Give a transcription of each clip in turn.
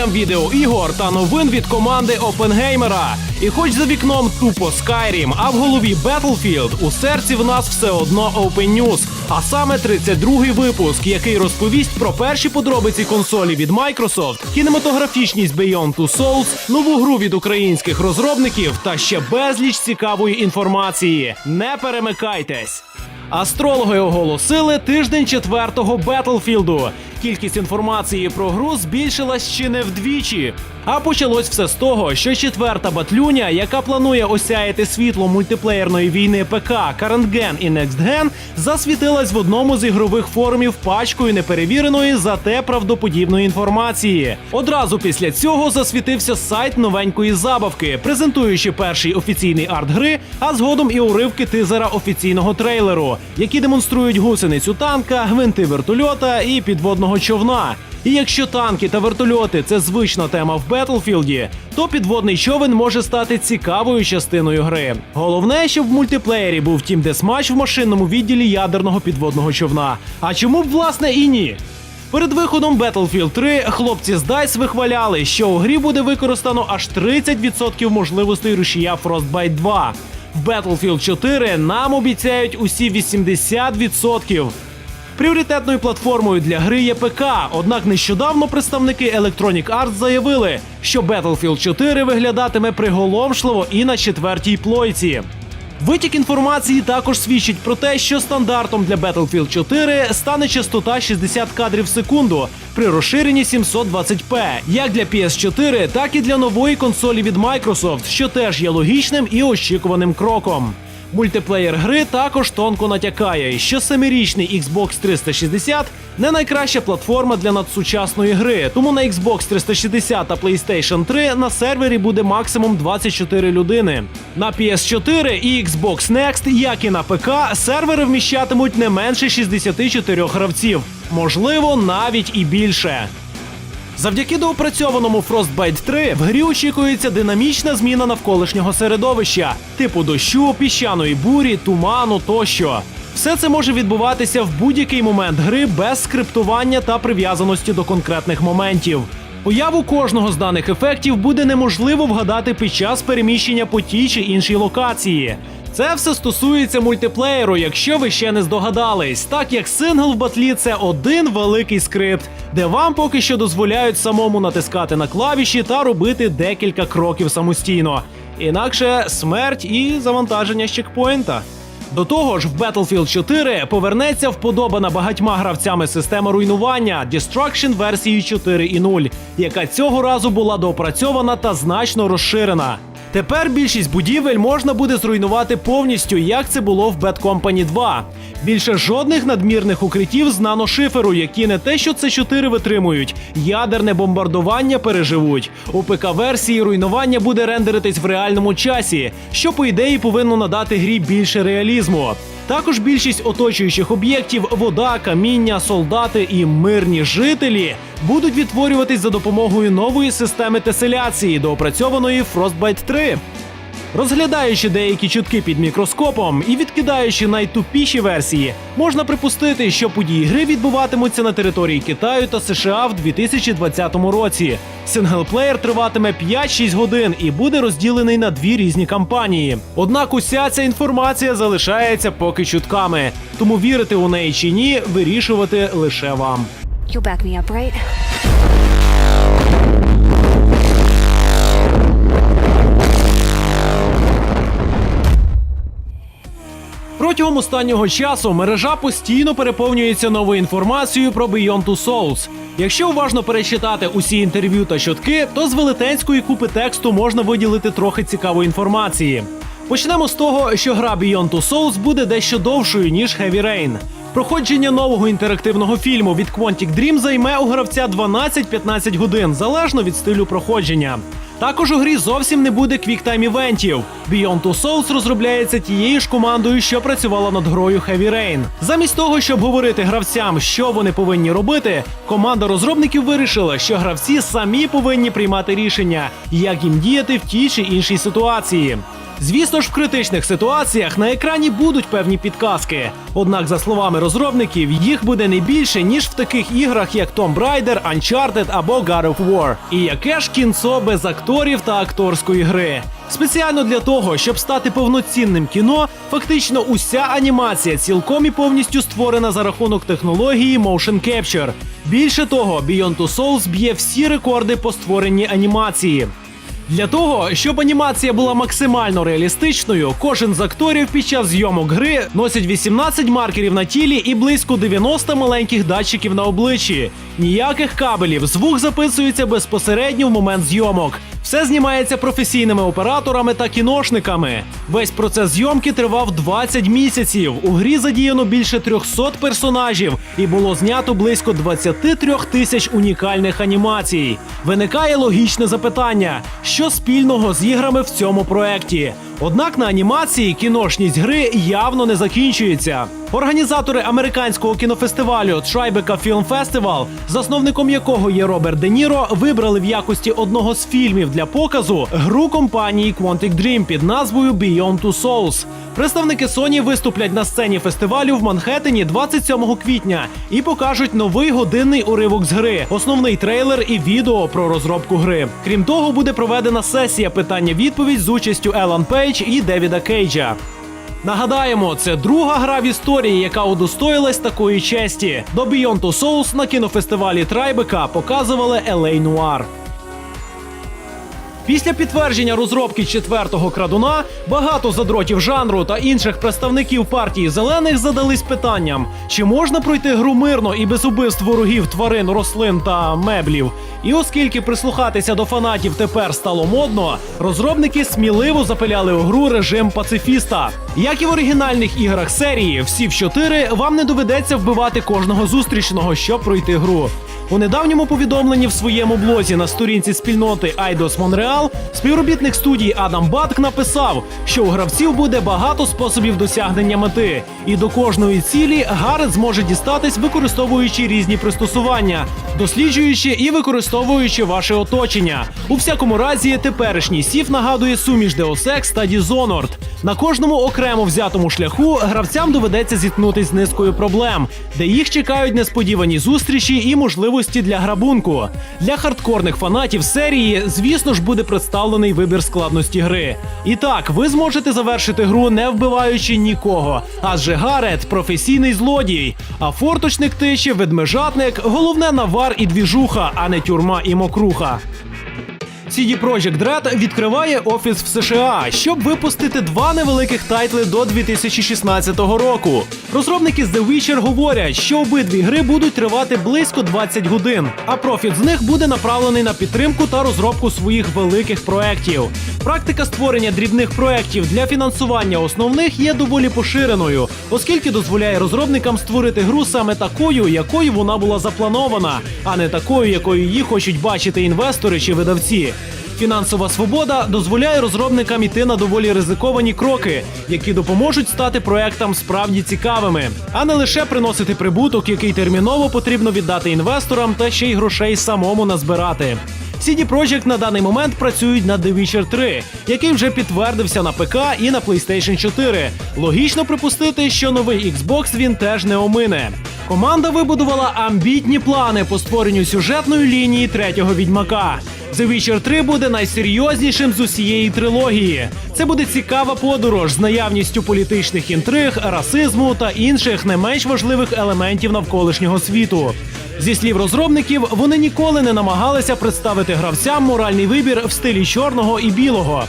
любителям відеоігор та новин від команди Опенгеймера. І хоч за вікном тупо Skyrim, а в голові Battlefield, у серці в нас все одно Open News. А саме 32-й випуск, який розповість про перші подробиці консолі від Microsoft, кінематографічність Beyond Two Souls, нову гру від українських розробників та ще безліч цікавої інформації. Не перемикайтесь! Астрологи оголосили тиждень четвертого Бетлфілду. Кількість інформації про гру збільшилась чи не вдвічі. А почалось все з того, що четверта батлюня, яка планує осяяти світло мультиплеєрної війни ПК Current і Gen, засвітилась в одному з ігрових форумів пачкою неперевіреної, зате правдоподібної інформації. Одразу після цього засвітився сайт новенької забавки, презентуючи перший офіційний арт гри, а згодом і уривки тизера офіційного трейлеру, які демонструють гусеницю танка, гвинти вертольота і підводного човна. І якщо танки та вертольоти це звична тема в Бетлфілді, то підводний човен може стати цікавою частиною гри. Головне, щоб в мультиплеєрі був тім десмач в машинному відділі ядерного підводного човна. А чому б власне і ні? Перед виходом Battlefield 3 хлопці з DICE вихваляли, що у грі буде використано аж 30% можливостей рушія Frostbite 2. В Battlefield 4 нам обіцяють усі 80%. Пріоритетною платформою для гри є ПК. Однак нещодавно представники Electronic Arts заявили, що Battlefield 4 виглядатиме приголомшливо і на четвертій плойці. Витік інформації також свідчить про те, що стандартом для Battlefield 4 стане частота 60 кадрів в секунду при розширенні 720p, як для PS4, так і для нової консолі від Microsoft, що теж є логічним і очікуваним кроком. Мультиплеєр гри також тонко натякає, що семирічний Xbox 360 не найкраща платформа для надсучасної гри. Тому на Xbox 360 та PlayStation 3 на сервері буде максимум 24 людини. На PS4 і Xbox Next, як і на ПК, сервери вміщатимуть не менше 64 гравців, можливо, навіть і більше. Завдяки доопрацьованому Frostbite 3 в грі очікується динамічна зміна навколишнього середовища, типу дощу, піщаної бурі, туману тощо. Все це може відбуватися в будь-який момент гри без скриптування та прив'язаності до конкретних моментів. Появу кожного з даних ефектів буде неможливо вгадати під час переміщення по тій чи іншій локації. Це все стосується мультиплеєру, якщо ви ще не здогадались, так як сингл в батлі це один великий скрипт, де вам поки що дозволяють самому натискати на клавіші та робити декілька кроків самостійно. Інакше смерть і завантаження з чекпоінта. До того ж, в Battlefield 4 повернеться вподобана багатьма гравцями система руйнування Destruction версії 4.0, яка цього разу була доопрацьована та значно розширена. Тепер більшість будівель можна буде зруйнувати повністю, як це було в Bad Company 2. Більше жодних надмірних укриттів з наношиферу, які не те, що це 4 витримують, ядерне бомбардування переживуть. У ПК-версії руйнування буде рендеритись в реальному часі, що по ідеї повинно надати грі більше реалізму. Також більшість оточуючих об'єктів вода, каміння, солдати і мирні жителі будуть відтворюватись за допомогою нової системи теселяції, доопрацьованої Frostbite 3. Розглядаючи деякі чутки під мікроскопом і відкидаючи найтупіші версії, можна припустити, що події гри відбуватимуться на території Китаю та США в 2020 році. Синглплеєр триватиме 5-6 годин і буде розділений на дві різні кампанії. Однак уся ця інформація залишається поки чутками, тому вірити у неї чи ні, вирішувати лише вам. You'll back me up, right? Протягом останнього часу мережа постійно переповнюється новою інформацією про Beyond Two Souls. Якщо уважно перечитати усі інтерв'ю та чутки, то з велетенської купи тексту можна виділити трохи цікавої інформації. Почнемо з того, що гра Beyond Two Souls буде дещо довшою ніж Heavy Rain. Проходження нового інтерактивного фільму від Quantic Dream займе у гравця 12-15 годин, залежно від стилю проходження. Також у грі зовсім не буде квіктайм івентів. Beyond Two Souls розробляється тією ж командою, що працювала над грою Heavy Rain. Замість того, щоб говорити гравцям, що вони повинні робити, команда розробників вирішила, що гравці самі повинні приймати рішення, як їм діяти в тій чи іншій ситуації. Звісно ж, в критичних ситуаціях на екрані будуть певні підказки. Однак, за словами розробників, їх буде не більше, ніж в таких іграх, як Tomb Raider, Uncharted або God of War. І яке ж кінцо без акторів та акторської гри. Спеціально для того, щоб стати повноцінним кіно, фактично уся анімація цілком і повністю створена за рахунок технології Motion Capture. Більше того, Beyond Two Souls б'є всі рекорди по створенні анімації. Для того, щоб анімація була максимально реалістичною, кожен з акторів під час зйомок гри носить 18 маркерів на тілі і близько 90 маленьких датчиків на обличчі. Ніяких кабелів, звук записується безпосередньо в момент зйомок. Все знімається професійними операторами та кіношниками. Весь процес зйомки тривав 20 місяців. У грі задіяно більше 300 персонажів і було знято близько 23 тисяч унікальних анімацій. Виникає логічне запитання: що спільного з іграми в цьому проекті? Однак на анімації кіношність гри явно не закінчується. Організатори американського кінофестивалю Tribeca Film Festival, засновником якого є Роберт Де Ніро, вибрали в якості одного з фільмів для показу гру компанії Quantic Dream під назвою Beyond Two Souls. Представники Sony виступлять на сцені фестивалю в Манхеттені 27 квітня і покажуть новий годинний уривок з гри, основний трейлер і відео про розробку гри. Крім того, буде проведена сесія питання-відповідь з участю Елан Пейдж і Девіда Кейджа. Нагадаємо, це друга гра в історії, яка удостоїлась такої честі. До Beyond Two Souls на кінофестивалі Трайбека показували Елей Noir. Після підтвердження розробки четвертого крадуна багато задротів жанру та інших представників партії зелених задались питанням, чи можна пройти гру мирно і без убивств ворогів, тварин, рослин та меблів. І оскільки прислухатися до фанатів тепер стало модно, розробники сміливо запиляли у гру режим пацифіста. Як і в оригінальних іграх серії, всі в 4 вам не доведеться вбивати кожного зустрічного, щоб пройти гру. У недавньому повідомленні в своєму блозі на сторінці спільноти Eidos Montreal співробітник студії Адам Батк написав, що у гравців буде багато способів досягнення мети, і до кожної цілі Гарет зможе дістатись, використовуючи різні пристосування, досліджуючи і використовуючи ваше оточення. У всякому разі, теперішній сів нагадує суміш Deus Ex та Dishonored. На кожному окремо взятому шляху гравцям доведеться зіткнутись з низкою проблем, де їх чекають несподівані зустрічі і можливості для грабунку. Для хардкорних фанатів серії, звісно ж, буде представлений вибір складності гри. І так, ви зможете завершити гру не вбиваючи нікого, адже Гарет професійний злодій, а форточник тиші, ведмежатник, головне навар і двіжуха, а не тюрма і мокруха. CD Projekt Red відкриває офіс в США, щоб випустити два невеликих тайтли до 2016 року. Розробники з The Witcher говорять, що обидві гри будуть тривати близько 20 годин, а профіт з них буде направлений на підтримку та розробку своїх великих проєктів. Практика створення дрібних проєктів для фінансування основних є доволі поширеною, оскільки дозволяє розробникам створити гру саме такою, якою вона була запланована, а не такою, якою її хочуть бачити інвестори чи видавці. Фінансова свобода дозволяє розробникам іти на доволі ризиковані кроки, які допоможуть стати проектам справді цікавими, а не лише приносити прибуток, який терміново потрібно віддати інвесторам та ще й грошей самому назбирати. CD Projekt на даний момент працюють над The Witcher 3, який вже підтвердився на ПК і на PlayStation 4. Логічно припустити, що новий Xbox він теж не омине. Команда вибудувала амбітні плани по створенню сюжетної лінії третього відьмака. The Witcher 3 буде найсерйознішим з усієї трилогії. Це буде цікава подорож з наявністю політичних інтриг, расизму та інших не менш важливих елементів навколишнього світу. Зі слів розробників, вони ніколи не намагалися представити гравцям моральний вибір в стилі чорного і білого.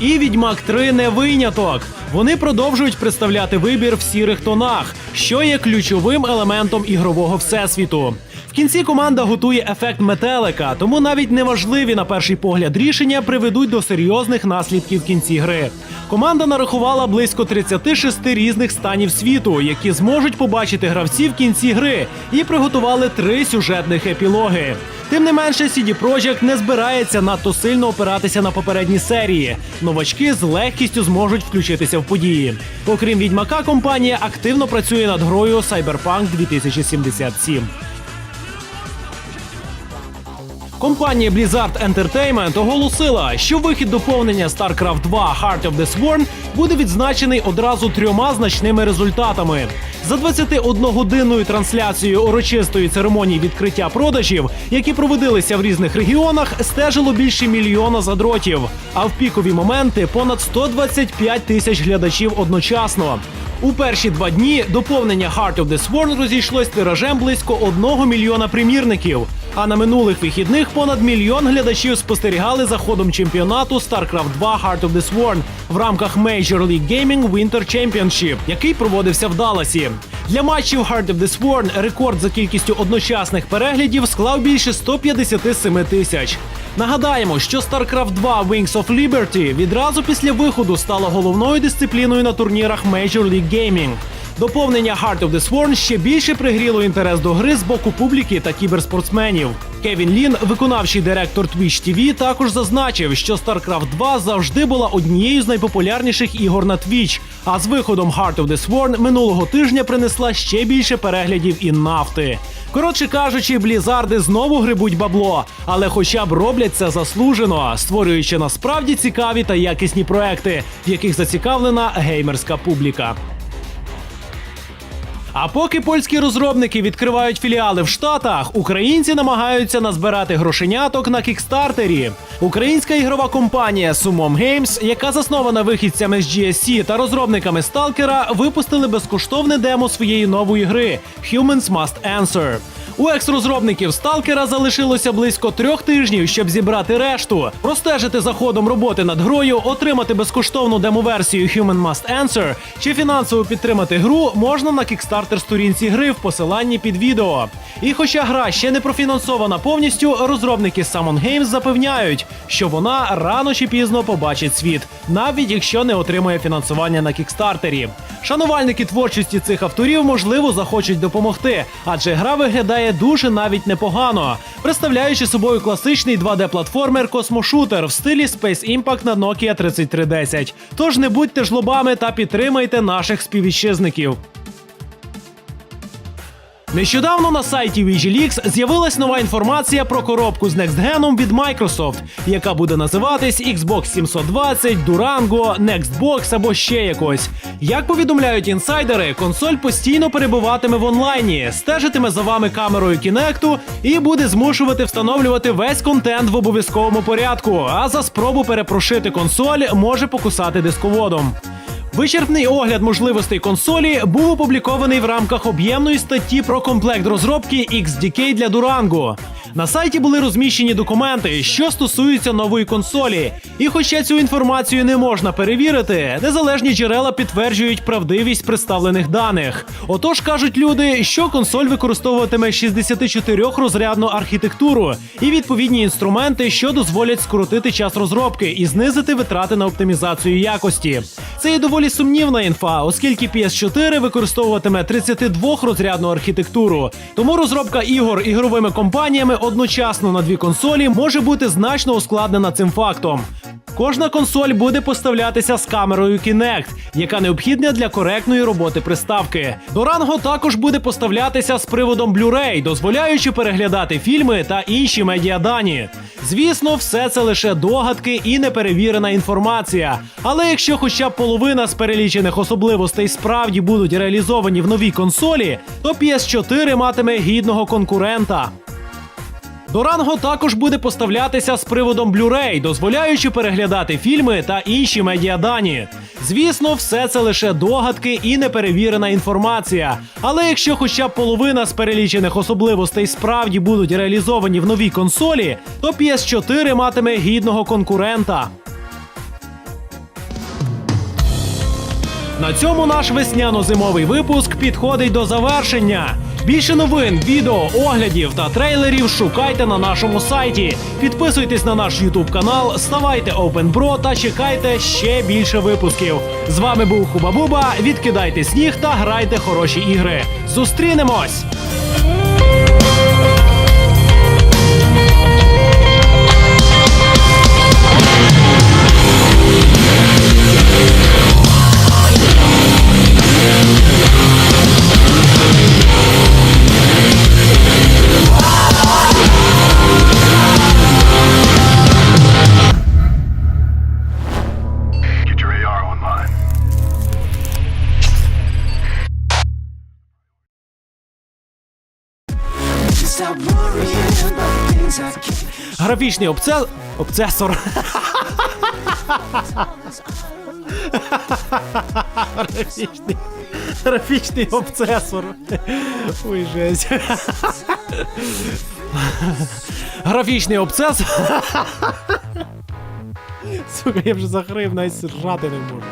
І Відьмак 3 не виняток. Вони продовжують представляти вибір в сірих тонах, що є ключовим елементом ігрового всесвіту. Кінці команда готує ефект метелика, тому навіть неважливі на перший погляд рішення приведуть до серйозних наслідків кінці гри. Команда нарахувала близько 36 різних станів світу, які зможуть побачити гравці в кінці гри, і приготували три сюжетних епілоги. Тим не менше, CD Projekt не збирається надто сильно опиратися на попередні серії. Новачки з легкістю зможуть включитися в події. Окрім відьмака, компанія активно працює над грою Cyberpunk 2077. Компанія Blizzard Entertainment оголосила, що вихід доповнення StarCraft 2 Heart of the Sworn буде відзначений одразу трьома значними результатами. За 21-годинною трансляцією урочистої церемонії відкриття продажів, які проводилися в різних регіонах, стежило більше мільйона задротів. А в пікові моменти понад 125 тисяч глядачів одночасно. У перші два дні доповнення Heart of the Sworn розійшлось тиражем близько одного мільйона примірників. А на минулих вихідних понад мільйон глядачів спостерігали за ходом чемпіонату StarCraft 2 Heart of the Sworn в рамках Major League Gaming Winter Championship, який проводився в Далласі. Для матчів Heart of the Sworn рекорд за кількістю одночасних переглядів склав більше 157 тисяч. Нагадаємо, що StarCraft 2 Wings of Liberty відразу після виходу стала головною дисципліною на турнірах Major League Gaming. Доповнення Heart of the Sworn ще більше пригріло інтерес до гри з боку публіки та кіберспортсменів. Кевін Лін, виконавчий директор Twitch TV, також зазначив, що StarCraft 2 завжди була однією з найпопулярніших ігор на Twitch, а з виходом Heart of the Sworn минулого тижня принесла ще більше переглядів і нафти. Коротше кажучи, блізарди знову грибуть бабло, але хоча б роблять це заслужено, створюючи насправді цікаві та якісні проекти, в яких зацікавлена геймерська публіка. А поки польські розробники відкривають філіали в Штатах, українці намагаються назбирати грошеняток на кікстартері. Українська ігрова компанія Sumom Games, яка заснована вихідцями з GSC та розробниками Сталкера, випустили безкоштовне демо своєї нової гри Humans Must Answer. У екс-розробників Сталкера залишилося близько трьох тижнів, щоб зібрати решту, простежити за ходом роботи над грою, отримати безкоштовну демоверсію Human Must Answer чи фінансово підтримати гру можна на кікстартер сторінці гри в посиланні під відео. І хоча гра ще не профінансована повністю, розробники Summon Games запевняють, що вона рано чи пізно побачить світ, навіть якщо не отримує фінансування на кікстартері. Шанувальники творчості цих авторів можливо захочуть допомогти, адже гра виглядає дуже навіть непогано, представляючи собою класичний 2D-платформер космошутер в стилі Space Impact на Nokia 3310. Тож не будьте жлобами та підтримайте наших співвітчизників. Нещодавно на сайті WigiLeaks з'явилась нова інформація про коробку з Next від Microsoft, яка буде називатись Xbox 720, Durango, Nextbox або ще якось. Як повідомляють інсайдери, консоль постійно перебуватиме в онлайні, стежитиме за вами камерою Kinect і буде змушувати встановлювати весь контент в обов'язковому порядку. А за спробу перепрошити консоль може покусати дисководом. Вичерпний огляд можливостей консолі був опублікований в рамках об'ємної статті про комплект розробки XDK для Durango. На сайті були розміщені документи, що стосуються нової консолі. І хоча цю інформацію не можна перевірити, незалежні джерела підтверджують правдивість представлених даних. Отож кажуть люди, що консоль використовуватиме 64-розрядну архітектуру і відповідні інструменти, що дозволять скоротити час розробки і знизити витрати на оптимізацію якості. Це є доволі сумнівна інфа, оскільки PS4 використовуватиме 32-розрядну архітектуру. Тому розробка ігор ігровими компаніями одночасно на дві консолі може бути значно ускладнена цим фактом. Кожна консоль буде поставлятися з камерою Kinect, яка необхідна для коректної роботи приставки. Durango також буде поставлятися з приводом Blu-ray, дозволяючи переглядати фільми та інші медіадані. Звісно, все це лише догадки і неперевірена інформація. Але якщо хоча б половина з перелічених особливостей справді будуть реалізовані в новій консолі, то PS4 матиме гідного конкурента. Durango також буде поставлятися з приводом Blu-ray, дозволяючи переглядати фільми та інші медіадані. Звісно, все це лише догадки і неперевірена інформація. Але якщо хоча б половина з перелічених особливостей справді будуть реалізовані в новій консолі, то PS4 матиме гідного конкурента. На цьому наш весняно-зимовий випуск підходить до завершення. Більше новин, відео, оглядів та трейлерів шукайте на нашому сайті. Підписуйтесь на наш YouTube канал, ставайте OpenBro та чекайте ще більше випусків. З вами був Хуба-Буба. Відкидайте сніг та грайте хороші ігри. Зустрінемось! Графічний обце... обцесор. Графічний, графічний обцесор. Ой, жесть. Графічний обцесор. Сука, я вже захрив, навіть ржати не можу.